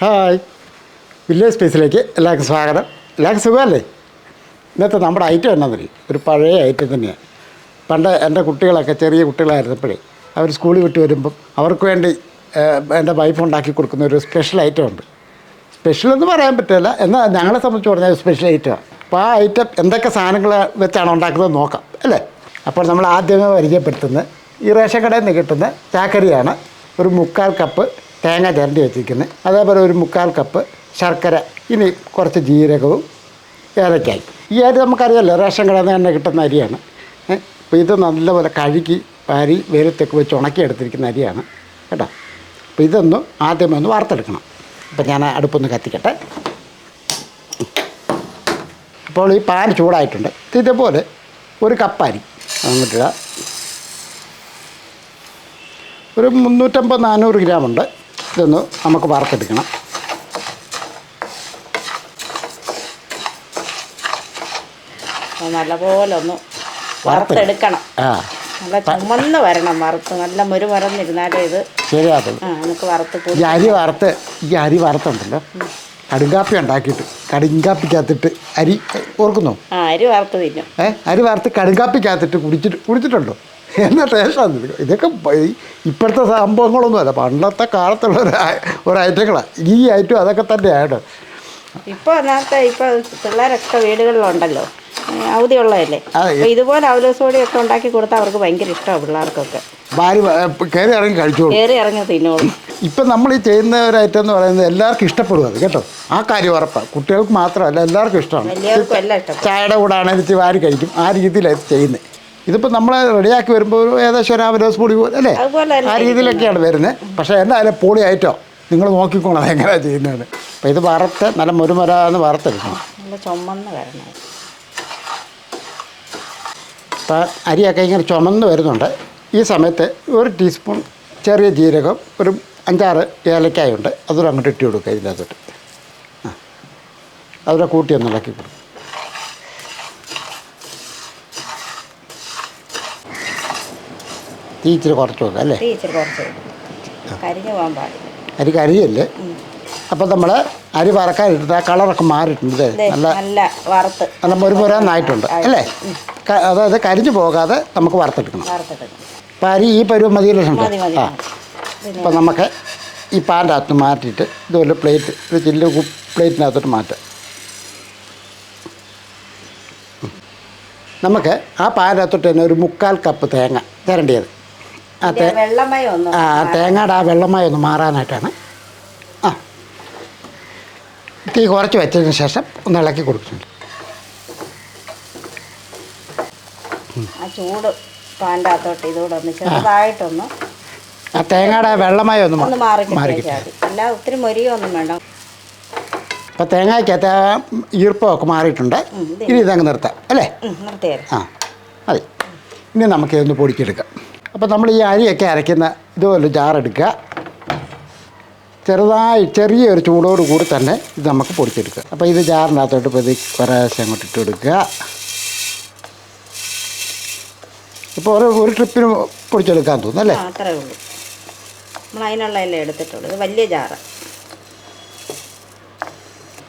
Hi. Village സ്പേസിലേക്ക് എല്ലാവർക്കും സ്വാഗതം. എല്ലാവർക്കും സുഖമല്ലേ? ഇന്നത്തെ നമ്മുടെ ഐറ്റം എന്നാന്നറിയും ഒരു പഴയ ഐറ്റം തന്നെയാണ്. പണ്ട് എന്റെ കുട്ടികളൊക്കെ ചെറിയ കുട്ടികളായിരുന്നപ്പോഴേ അവർ സ്കൂളിൽ വിട്ട് വരുമ്പം അവർക്ക് വേണ്ടി എന്റെ വൈഫ് ഉണ്ടാക്കി കൊടുക്കുന്ന ഒരു സ്പെഷ്യൽ ഐറ്റം ഉണ്ട്. സ്പെഷ്യൽ എന്ന് പറയാൻ പറ്റില്ല. എന്നാൽ ഞങ്ങളെ സംബന്ധിച്ച് പറഞ്ഞാൽ സ്പെഷ്യൽ ഐറ്റമാണ് അപ്പോൾ ആ ഐറ്റം എന്തൊക്കെ സാധനങ്ങൾ വെച്ചാണ് ഉണ്ടാക്കുന്നത് നോക്കാം അല്ലേ? അപ്പോൾ നമ്മൾ ആദ്യമേ പരിചയപ്പെടുത്തുന്നത് ഈ റേഷൻ കടയിൽ നിന്ന് കിട്ടുന്ന ചാക്കരിയാണ്. ഒരു മുക്കാൽ കപ്പ് തേങ്ങ ചിരണ്ടി വെച്ചിരിക്കുന്നത് അതേപോലെ ഒരു മുക്കാൽ കപ്പ് ശർക്കര ഇനി കുറച്ച് ജീരകവും ഏലക്കായി. ഈ അരി നമുക്കറിയാമല്ലോ റേഷൻ കടയിൽ തന്നെ കിട്ടുന്ന അരിയാണ്. അപ്പോൾ ഇത് നല്ലപോലെ കഴുകി വാരി വെയിലത്തൊക്കെ വെച്ച് ഉണക്കിയെടുത്തിരിക്കുന്ന അരിയാണ് കേട്ടോ. അപ്പോൾ ഇതൊന്ന് ആദ്യമേ ഒന്ന് വാർത്തെടുക്കണം അപ്പോൾ ഞാൻ അടുപ്പൊന്ന് കത്തിക്കട്ടെ. അപ്പോൾ ഈ പാൻ ചൂടായിട്ടുണ്ട്. ഇത് ഇതേപോലെ ഒരു കപ്പരി അങ്ങോട്ടിടുക ഒരു മുന്നൂറ്റമ്പത് നാനൂറ് ഗ്രാം ഉണ്ട്. ഇതൊന്ന് നമുക്ക് വറുത്തെടുക്കണം. നല്ലപോലെ ഒന്ന് വറുത്തെടുക്കണം. ആ. നല്ല ചുമന്ന് വരണം വറുത്ത്. നല്ല മുരുമറന്നിരുന്നാലേ ഇത് ശരിയാത്തുള്ളൂ ആ നമുക്ക് വറുത്ത് ഈ അരി വറുത്ത് ഈ അരി വറുത്തുണ്ടല്ലോ. കടുങ്കാപ്പി ഉണ്ടാക്കിയിട്ട് കടുങ്കാപ്പിക്കകത്തിട്ട് അരി ഓർക്കുന്നു? ആ അരി വറുത്ത് തിന്നും. ഏ അരി വറുത്ത് കടുങ്കാപ്പിക്കകത്തിട്ട് കുടിച്ചിട്ട് കുടിച്ചിട്ടുണ്ടോ? എന്നാ ടേസ്റ്റാണ് ഇത് ഇതൊക്കെ ഇപ്പോഴത്തെ സംഭവങ്ങളൊന്നും അല്ല. പണ്ടത്തെ കാലത്തുള്ള ഒരു ഒരു ഐറ്റങ്ങളാണ് ഈ ഐറ്റം അതൊക്കെ തന്നെയാണ് ഇപ്പോൾ അതിനകത്ത് ഇപ്പോൾ പിള്ളേരൊക്കെ വീടുകളിലുണ്ടല്ലോ. അവധിയുള്ളതല്ലേ. അപ്പോൾ ഇതുപോലെ അവലോസോടി ഒക്കെ ഉണ്ടാക്കി കൊടുത്താൽ അവർക്ക് ഭയങ്കര ഇഷ്ടമാണ് പിള്ളേർക്കൊക്കെ. ഭാര്യ കയറി ഇറങ്ങി കഴിച്ചോളൂ. കയറി ഇറങ്ങി തിന്നോളൂ. ഇപ്പം നമ്മൾ ഈ ചെയ്യുന്ന ഒരു ഐറ്റം എന്ന് പറയുന്നത് എല്ലാവർക്കും ഇഷ്ടപ്പെടും അത് കേട്ടോ. ആ കാര്യം ഉറപ്പാണ് കുട്ടികൾക്ക് മാത്രമല്ല എല്ലാവർക്കും ഇഷ്ടമാണ്. ചായയുടെ കൂടെ ആണെങ്കിൽ വാരി കഴിക്കും. ആ രീതിയിലാണ് ഇത് ചെയ്യുന്നത് ഇതിപ്പോൾ നമ്മൾ റെഡിയാക്കി വരുമ്പോൾ ഒരു ഏകദേശം ഒരു അവലോസ് പൊടി പോലെ അല്ലേ? ആ രീതിയിലൊക്കെയാണ് വരുന്നത് പക്ഷേ എന്തായാലും പൊളി ആയിട്ടോ നിങ്ങൾ നോക്കിക്കോണം അതെങ്ങനെയാണ് ചെയ്യുന്നത് അപ്പോൾ ഇത് വറുത്ത് നല്ല മുരുമുരാന്ന് വറുത്തെടുക്കണം. നല്ല ചുമന്ന് വരണം. അപ്പോൾ അരിയൊക്കെ ഇങ്ങനെ ചുമന്ന് വരുന്നുണ്ട്. ഈ സമയത്ത് ഒരു ടീസ്പൂൺ ചെറിയ ജീരകം ഒരു അഞ്ചാറ് ഏലക്കായുണ്ട്. അതുകൂടെ അങ്ങോട്ട് ഇട്ടി കൊടുക്കുക ഇതിന്റെ അകത്തോട്ട് ആ. അതുകൂടെ കൂട്ടി ഒന്ന് ഇളക്കി കൊടുക്കും തീ ഇച്ചിരി കുറച്ച് വെക്കുക അല്ലേ? തീ ഇച്ചിരി കുറച്ച് ഇടും. കരിഞ്ഞു പോകാൻ പാടില്ല. അരി കരിയല്ലേ അപ്പം നമ്മൾ അരി വറക്കാനിട്ട് ആ കളറൊക്കെ മാറിയിട്ടുണ്ട് നല്ല നല്ല വറുത്ത്. നല്ല മുരുമുരാന്നായിട്ടുണ്ട് അല്ലേ? അതായത് കരിഞ്ഞു പോകാതെ നമുക്ക് വറുത്തെടുക്കണം. വറുത്തെടുക്കും അപ്പം അരി ഈ പരുവം മതിയല്ലോ മതി മതി ആ. അപ്പം നമുക്ക് ഈ പാന്റെ അകത്ത് മാറ്റിയിട്ട് ഇതുപോലെ പ്ലേറ്റ് ഒരു ചില്ല് പ്ലേറ്റിനകത്തോട്ട് മാറ്റാം. നമുക്ക് ആ പാന്റെ അകത്തോട്ട് തന്നെ ഒരു മുക്കാൽ കപ്പ് തേങ്ങ തരേണ്ടത് ആ തേങ്ങയുടെ ആ വെള്ളമായി ഒന്ന് മാറാനായിട്ടാണ്. ആ. തീ കുറച്ച് വെച്ചതിന് ശേഷം ഒന്ന് ഇളക്കി കൊടുക്കുന്നുണ്ട്. ആ ചൂട് പാന്റെ അകത്തോട്ട് ഇതുകൂടെ ഒന്ന് ചെറുതായിട്ടൊന്ന് ആ തേങ്ങയുടെ വെള്ളമായി ഒന്ന് മാറി മതി. അല്ല ഒത്തിരി മൊരിയൊന്നും വേണ്ട. അപ്പോൾ തേങ്ങയ്ക്കകത്ത് ആ ഈർപ്പമൊക്കെ മാറിയിട്ടുണ്ട്. ഇനി ഇതങ്ങ് നിർത്താം അല്ലേ? നിർത്തിയാൽ ആ അതെ ഇനി നമുക്ക് ഇതൊന്ന് പൊടിച്ചെടുക്കാം അപ്പോൾ നമ്മൾ ഈ അരിയൊക്കെ അരയ്ക്കുന്ന ഇതുപോലെ ജാറെടുക്കുക. ചെറുതായി ചെറിയൊരു ചൂടോട് കൂടി തന്നെ ഇത് നമുക്ക് പൊടിച്ചെടുക്കുക. അപ്പോൾ ഇത് ജാറിനകത്തോട്ട് ഇപ്പോൾ ഇത് കുറേശ്ശെ അങ്ങോട്ട് ഇട്ട് കൊടുക്കുക. ഇപ്പോൾ ഒരു ഒരു ട്രിപ്പിന് പൊടിച്ചെടുക്കാൻ തോന്നുന്നു അല്ലേ? അത്രേ ഉള്ളൂ. നമ്മൾ അതിനുള്ളതല്ലേ എടുത്തിട്ടുള്ളൂ ഇത് വലിയ ജാറ്.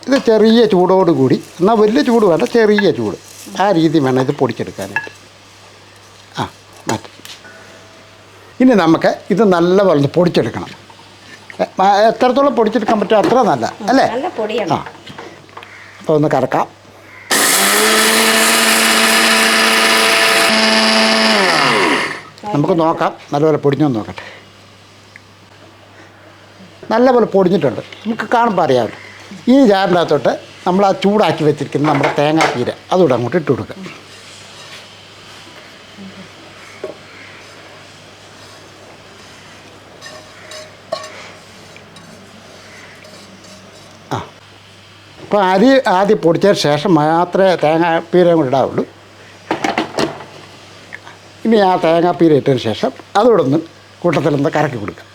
ഇത് ചെറിയ ചൂടോട് കൂടി എന്നാൽ വലിയ ചൂട് വേണ്ട ചെറിയ ചൂട്. ആ രീതി വേണം ഇത് പൊടിച്ചെടുക്കാനായിട്ട് ആ മാറ്റി ഇനി നമുക്ക് ഇത് നല്ല ഒന്ന് പൊടിച്ചെടുക്കണം. എത്രത്തോളം പൊടിച്ചെടുക്കാൻ പറ്റുമോ അത്ര നല്ല അല്ലേ? ആ. അപ്പോൾ ഒന്ന് കറക്കാം. നമുക്ക് നോക്കാം. നല്ലപോലെ പൊടിഞ്ഞു നോക്കട്ടെ. നല്ലപോലെ പൊടിഞ്ഞിട്ടുണ്ട്. നമുക്ക് കാണുമ്പോൾ അറിയാമല്ലോ. ഈ ജാറിനകത്തോട്ട് നമ്മൾ ആ ചൂടാക്കി വെച്ചിരിക്കുന്ന നമ്മുടെ തേങ്ങാപ്പീര അതുകൂടെ അങ്ങോട്ട് ഇട്ട് കൊടുക്കുക. അപ്പോൾ അരി ആദ്യം പൊടിച്ചതിന് ശേഷം മാത്രമേ തേങ്ങാപ്പീരയും കൂടെ ഇടാവുള്ളൂ. ഇനി ആ തേങ്ങാപ്പീര ഇട്ടതിന് ശേഷം അതുകൂടെ ഒന്ന് കൂട്ടത്തിലൊന്ന് കറക്കി കൊടുക്കാം.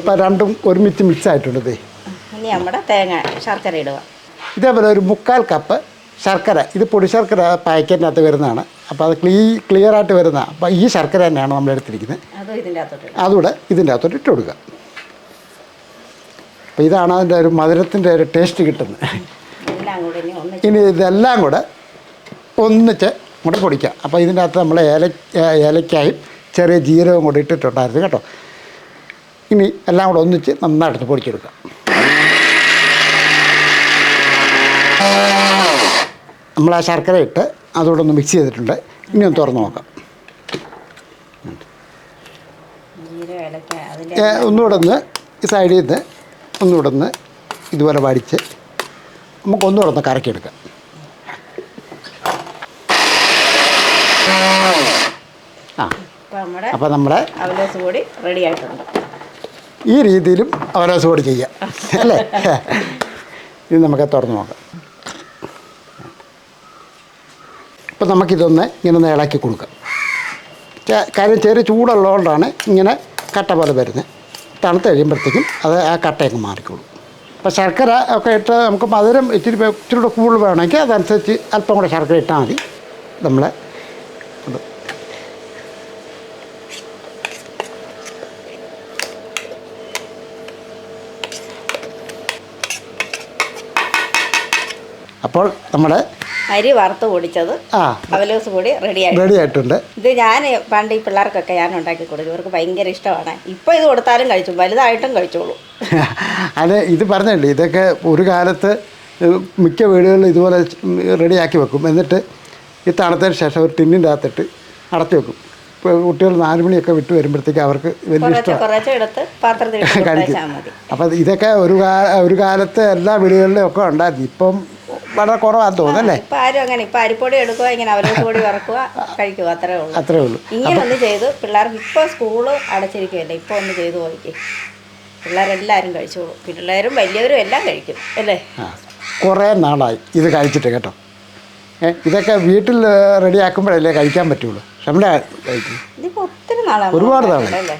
ഇപ്പം രണ്ടും ഒരുമിച്ച് മിക്സ് ആയിട്ടുണ്ട് ദേ. ഇനി നമ്മുടെ തേങ്ങ ശർക്കര ഇടുക. ഇതേപോലെ ഒരു മുക്കാൽ കപ്പ് ശർക്കര. ഇത് പൊടി ശർക്കര പാക്കറ്റിനകത്ത് വരുന്നതാണ്. അപ്പോൾ അത് ക്ലീ ക്ലിയർ ആയിട്ട് വരുന്ന അപ്പോൾ ഈ ശർക്കര തന്നെയാണ് നമ്മൾ എടുത്തിരിക്കുന്നത്. അതുകൂടെ ഇതിന്റെ അകത്തോട്ട് ഇട്ട് കൊടുക്കുക. അപ്പോൾ ഇതാണ് അതിന്റെ ഒരു മധുരത്തിന്റെ ഒരു ടേസ്റ്റ് കിട്ടുന്നത്. ഇനി ഇതെല്ലാം കൂടെ ഒന്നിച്ച് കൂടെ പൊടിക്കുക അപ്പോൾ ഇതിന്റെ അകത്ത് നമ്മൾ ഏല ഏലക്കായും ചെറിയ ജീരകവും കൂടി ഇട്ടിട്ടുണ്ടായിരുന്നു കേട്ടോ. ഇനി എല്ലാം കൂടെ ഒന്നിച്ച് നന്നായിട്ട് പൊടിച്ചെടുക്കാം. നമ്മൾ ആ ശർക്കര ഇട്ട് അതുകൂടെ ഒന്ന് മിക്സ് ചെയ്തിട്ടുണ്ട്. ഇനി ഒന്ന് തുറന്ന് നോക്കാം. ഒന്നുകൂടെ ഒന്ന് ഈ സൈഡിൽ നിന്ന് ഒന്നുകൂടെ ഒന്ന് ഇതുപോലെ വടിച്ച് നമുക്ക് ഒന്നുകൂടെ ഒന്ന് കറക്കിയെടുക്കാം. ആ അപ്പം നമ്മുടെ അപ്പോൾ നമ്മുടെ അവലോസ് കൂടി റെഡി ആയിട്ടുണ്ട്. ഈ രീതിയിലും അവരോസോട് ചെയ്യാം. അല്ലേ? ഇത് നമുക്ക് തുറന്ന് നോക്കാം. ഇപ്പം നമുക്കിതൊന്ന് ഇങ്ങനെ ഒന്ന് ഇളക്കി കൊടുക്കാം. കാര്യം ചെറിയ ചൂടുള്ളതുകൊണ്ടാണ് ഇങ്ങനെ കട്ട പോലെ വരുന്നത്. തണുത്ത് കഴിയുമ്പോഴത്തേക്കും അത് ആ കട്ടയൊക്കെ മാറിക്കോളും. അപ്പോൾ ശർക്കര ഒക്കെ ഇട്ട് നമുക്ക് മധുരം ഇച്ചിരി ഇച്ചിരി കൂടെ കൂടുതൽ വേണമെങ്കിൽ അതനുസരിച്ച് അല്പം കൂടെ ശർക്കര ഇട്ടാൽ മതി. നമ്മൾ അപ്പോൾ നമ്മുടെ അരി വറുത്ത് പൊടിച്ചത് അവലോസ് കൂടി റെഡി റെഡി ആയിട്ടുണ്ട്. ഇത് ഞാൻ പണ്ട് ഈ പിള്ളേർക്കൊക്കെ ഞാൻ ഉണ്ടാക്കി കൊടുക്കും. ഇവർക്ക് ഭയങ്കര ഇഷ്ടമാണ്. ഇപ്പൊ ഇത് കൊടുത്താലും കഴിച്ചു. വലുതായിട്ടും കഴിച്ചോളൂ. അതെ ഇത് പറഞ്ഞല്ലേ ഇതൊക്കെ ഒരു കാലത്ത് മിക്ക വീടുകളിലും ഇതുപോലെ റെഡിയാക്കി വെക്കും. എന്നിട്ട് ഈ തണുത്തതിന് ശേഷം ഒരു ടിന്നിന്റെ അകത്തിട്ട് അടച്ചു വെക്കും. ഇപ്പോൾ കുട്ടികൾ നാല് മണിയൊക്കെ വിട്ട് വരുമ്പോഴത്തേക്ക് അവർക്ക് വലിയ ഇഷ്ടം ഇഷ്ടമാണ്. കഴിക്കും. അപ്പം ഇതൊക്കെ ഒരു ഒരു കാലത്ത് എല്ലാ വീടുകളിലും ഒക്കെ ഉണ്ടായിരുന്നു ഇപ്പം വളരെ കുറവാന്ന് തോന്നുന്നല്ലേ ഇപ്പം ആരും അങ്ങനെ ഇപ്പം അരിപ്പൊടി എടുക്കുക ഇങ്ങനെ അവലോസ് പൊടി ഇറക്കുക കഴിക്കുക അത്രേ ഉള്ളൂ. അത്രേ ഉള്ളൂ. ഇങ്ങനെ ഒന്ന് ചെയ്തു പിള്ളേർക്ക് ഇപ്പോൾ സ്കൂൾ അടച്ചിരിക്കുകയല്ലേ ഇപ്പോൾ ഒന്ന് ചെയ്തു നോക്കി. പിള്ളേരെല്ലാവരും കഴിച്ചോളൂ. പിള്ളേരും വലിയവരും എല്ലാം കഴിക്കും അല്ലേ? കുറേ നാളായി ഇത് കഴിച്ചിട്ട് കേട്ടോ. ഇതൊക്കെ വീട്ടിൽ റെഡി ആക്കുമ്പോഴല്ലേ കഴിക്കാൻ പറ്റുള്ളൂ. കഴിക്കും. ഇതിപ്പോൾ ഒത്തിരി നാളാണ് ഒരുപാട് നാളായി. അല്ലേ?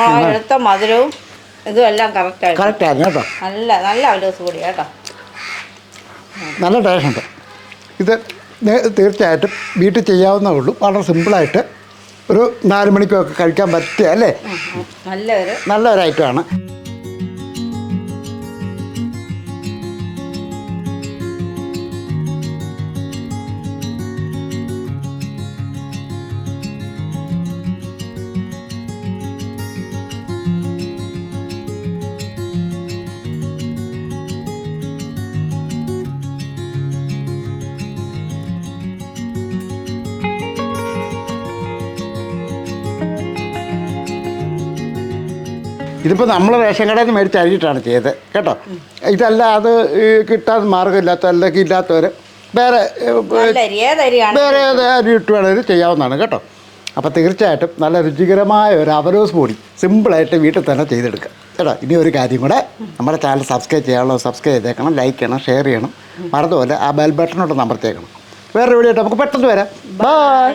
നമ്മൾ എടുത്ത മധുരവും ഇതും എല്ലാം കറക്റ്റായിട്ട് കറക്റ്റായിരുന്നു കേട്ടോ. നല്ല നല്ല അവലോസ് കൂടി കേട്ടോ. നല്ല ടേസ്റ്റ് ഉണ്ട്. ഇത് തീർച്ചയായിട്ടും വീട്ടിൽ ചെയ്യാവുന്നേ ഉള്ളൂ. വളരെ സിമ്പിളായിട്ട് ഒരു നാല് മണിക്കൊക്കെ കഴിക്കാൻ പറ്റുക അല്ലേ. നല്ലൊരു നല്ലൊരു ഐറ്റമാണ് ഇതിപ്പോൾ നമ്മൾ റേഷൻ കടയിൽ നിന്ന് മേടിച്ച് അരിയിട്ടാണ് ചെയ്തത് കേട്ടോ? ഇതല്ല അത് കിട്ടാൻ മാർഗമില്ലാത്ത അല്ലെങ്കിൽ ഇല്ലാത്തവർ വേറെ വേറെ അരി ഇട്ട് വേണമെങ്കിൽ ചെയ്യാവുന്നതാണ് കേട്ടോ? അപ്പോൾ തീർച്ചയായിട്ടും നല്ല രുചികരമായ ഒരു അവരോസ് പൊടി സിമ്പിളായിട്ട് വീട്ടിൽ തന്നെ ചെയ്തെടുക്കുക കേട്ടോ? ഇനി ഒരു കാര്യം കൂടെ നമ്മുടെ ചാനൽ സബ്സ്ക്രൈബ് ചെയ്യാനുള്ള സബ്സ്ക്രൈബ് ചെയ്തേക്കണം ലൈക്ക് ചെയ്യണം ഷെയർ ചെയ്യണം. മറന്നുപോലെ ആ ബെൽ ബട്ടണോട്ട് അമർത്തേക്കണം വേറെ വീഡിയോ ആയിട്ട് നമുക്ക് പെട്ടെന്ന് വരാം. ബൈ